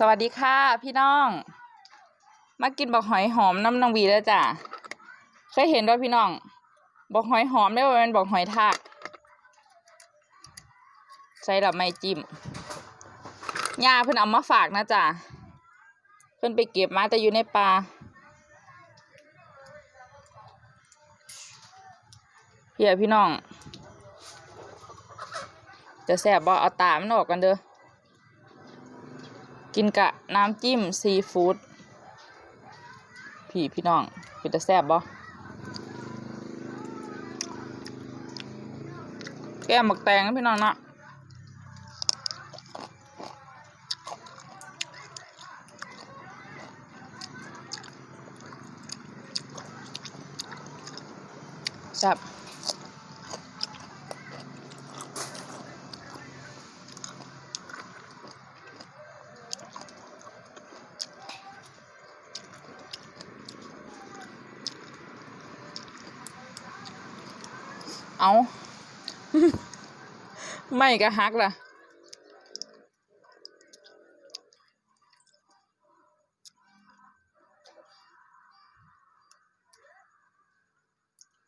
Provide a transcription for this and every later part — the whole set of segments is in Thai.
สวัสดีค่ะ พี่น้อง มากินบักหอยหอมน้ำนองวีแล้วจ้ะเคยเห็นด้วยพี่น้องบักหอยหอมได้ว่าเป็นบักหอยทากใส่ดอไม้จิ้มย่าเพิ่นเอามาฝากนะจ้ะเพิ่นไปเก็บมาแต่อยู่ในป่าเพี่ยพี่น้อง จะแสบบ่เอาตามันออกกันเด้อ กินกะน้ำจิ้มซีฟู้ดพี่พี่น้องเป็นตะแซบบ่แก้มหมักแตงนะพี่น้องเนาะแซบ เอาไม่ก็ฮักล่ะ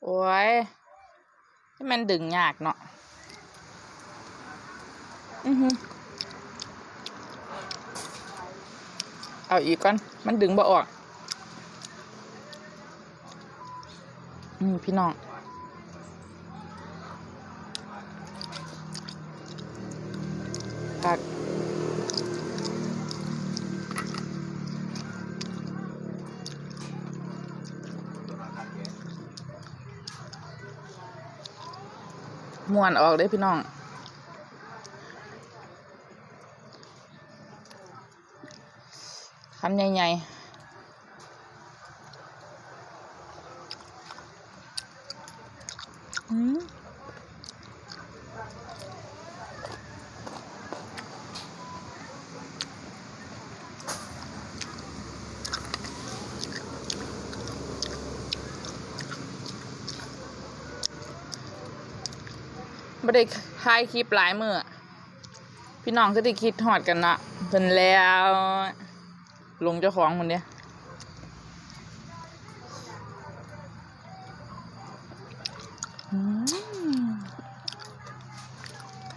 โอ้ยที่มันดึงยากเนาะอือหือเอาอีกก่อน มันดึงบ่ออก อืมพี่น้อง ม่วนออกเลยพี่น้อง คำใหญ่ๆอืม ไม่ได้ถ่ายคลิปหลายมือพี่น้องก็ได้คิดหอดกันนะเพิ่นแล้วลงเจ้าของคนเนี้ย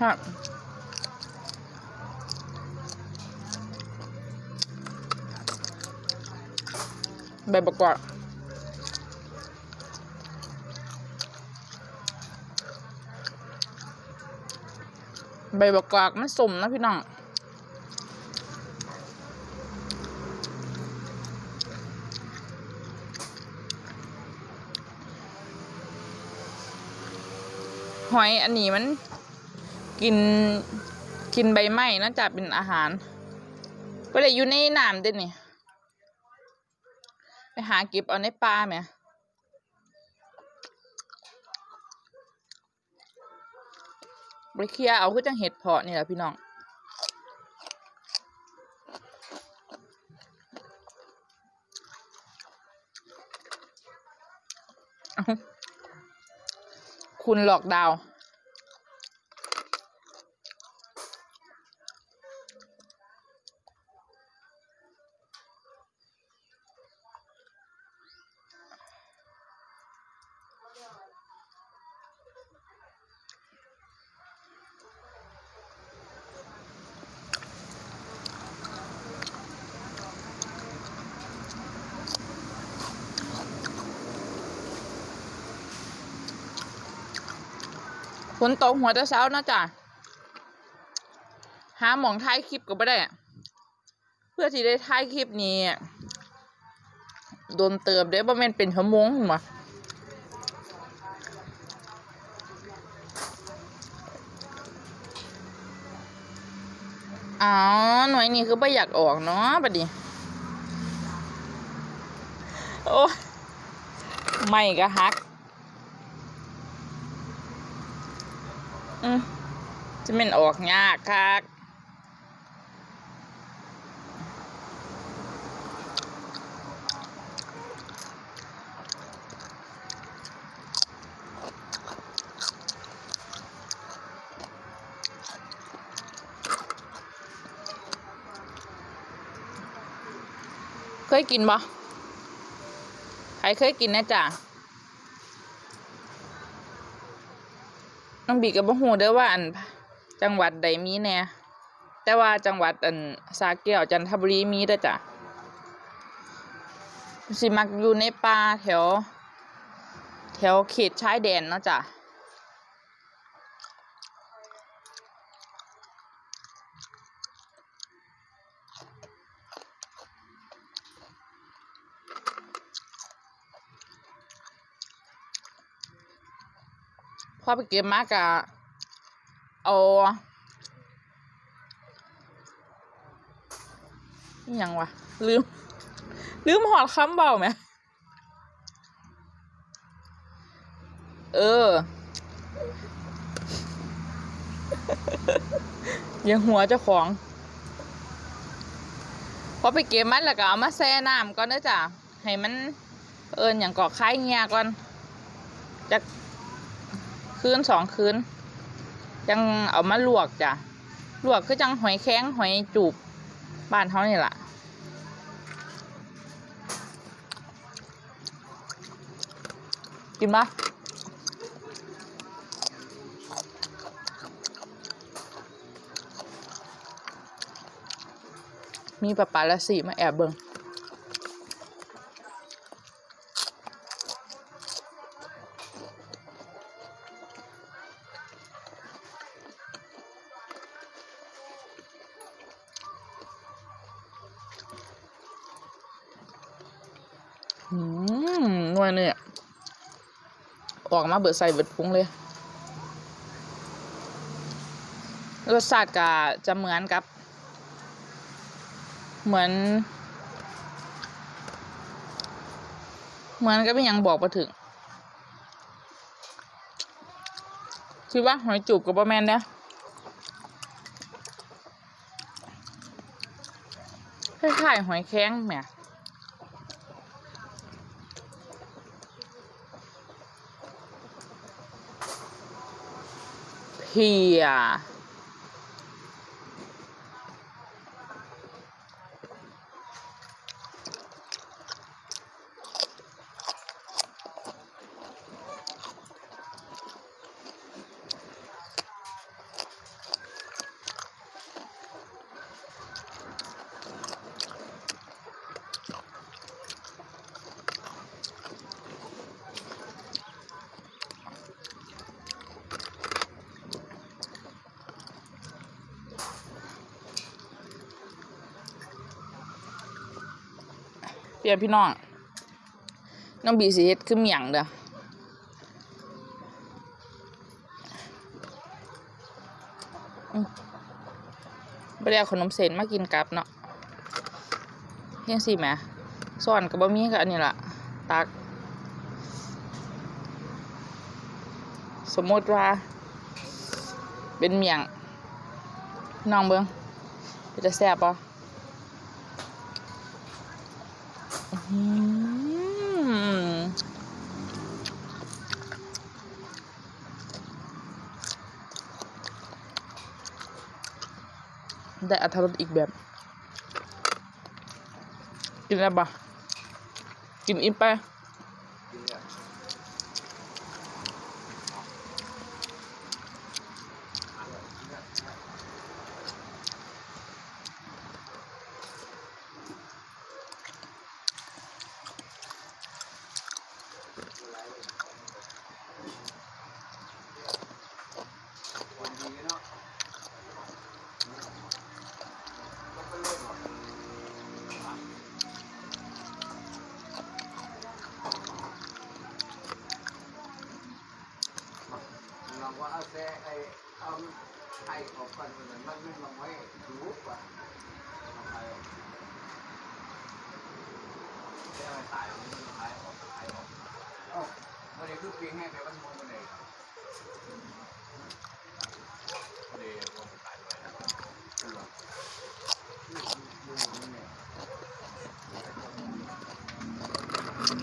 ครับใบประกอบ ใบประกอบมันสมนะพี่น้องหอยอันนี้มันกินกินใบไม้น่าจะเป็นอาหารก็เลยอยู่ในน้ำเด้วยนี่ไปหาเก็บเอาในป่าไหม บริเคียร์เอาคือจังเห็ดเพาะนี่แหละพี่น้องคุณหลอกดาว ฝนตกหัวแต่เช้านะจ๊ะหาหมองท้ายคลิปก็ไม่ได้ เพื่อที่ได้ท้ายคลิปนี้โดนเติมเด้บ่แม่นเป็นชั่วโมงหรออ๋อหน่วยนี้คือไม่อยากออกเนาะบัดนี้โอ้ไม่ก็ฮัก อืม จะเป็นออกยากคักเคยกินบ่ใครเคยกินนะจ๊ะ น้องบีกับบ่ฮู้เด้อว่าอันจังหวัดใดมีแน่แต่ว่าจังหวัดอันสาแก้วจันทบุรีมีเด้อจ้ะสิมักอยู่ในป่าแถว แถวเขตชายแดนเนาะจ้ะ อไปเก็บมากะเอาอหยังวะ ลืม ลืมหอดคำเบาไหม เออ ยังหัวเจ้าของพอไปเก็บมันแล้วก็เอามาแช่น้ำก่อนเด้อจ้ะให้มันเอินอย่างก่อคล้ายเงียก่อนจะ คืนสองคืนจังเอามาลวกจ้ะลวกคือจังหอยแข้งหอยจูบบ้านเขานี่แหละกินปะมีปลาปลาละสีมาแอบเบิง มนวลเนี่ยออกมาเบิดใส่เบิดพุงเลยรสชาติก็จะเหมือนกับ เหมือน เหมือนกับเป็นยังบอกมาถึงคิดว่าหอยจูบกับบะแมนเนี่ยคล้ายๆหอยแข้งแหม เพี เปลี่ยนพี่น้องน้องบีสีเฮ็ดคือเมียงเด้ออืมบ่ได้เอาขนมเส้นมากินกับเนาะเฮียงสิแหมซ่อนกับบะหมี่กับอันนี้ล่ะ ตัก สมมติว่า เป็นเมียงน้องเบิ่งจะแซ่บปะ ได้อัตรสอีกแบบ กินอะไรบ้างกินอิ่มไป ลองว่าเอาแซ่ไอ้เอาไอ้ออกก่อนมันมันไม่มาไว้ดูกว่าเอาไปเอาไปตายมันม่ตายออกตายออกเอ้าวันนี้คือปีแห้งไปวันมงวันไหนวันนี้วันตายไปแล้วดูว่าดูดูนี่ อ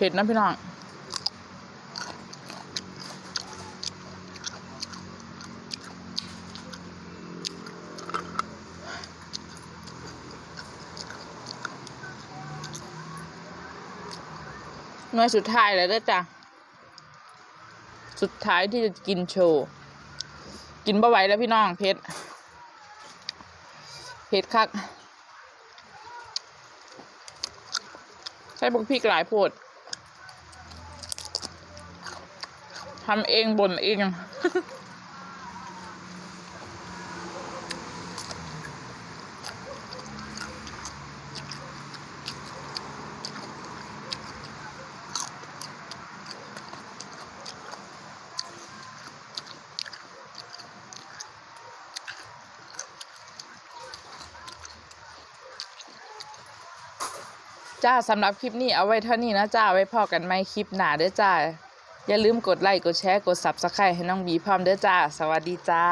ผ็ดนะพี่น้องหน่วยสุดท้ายแล้วด้อจ้ะ สุดท้ายที่จะกินโชว์ กินบ่ไหวแล้วพี่น้องเผ็ดเผ็ดคัก ใช้พวกพริกหลายโพด ทำเองบ่นเอง จ้าสำหรับคลิปนี้เอาไว้เท่านี้นะจ้าไว้พอกันไหมคลิปหนาเด้อจ้า อย่าลืมกดไลค์กดแชร์กด Subscribe ให้น้องบีพร้อมเด้อจ้า สวัสดีจ้า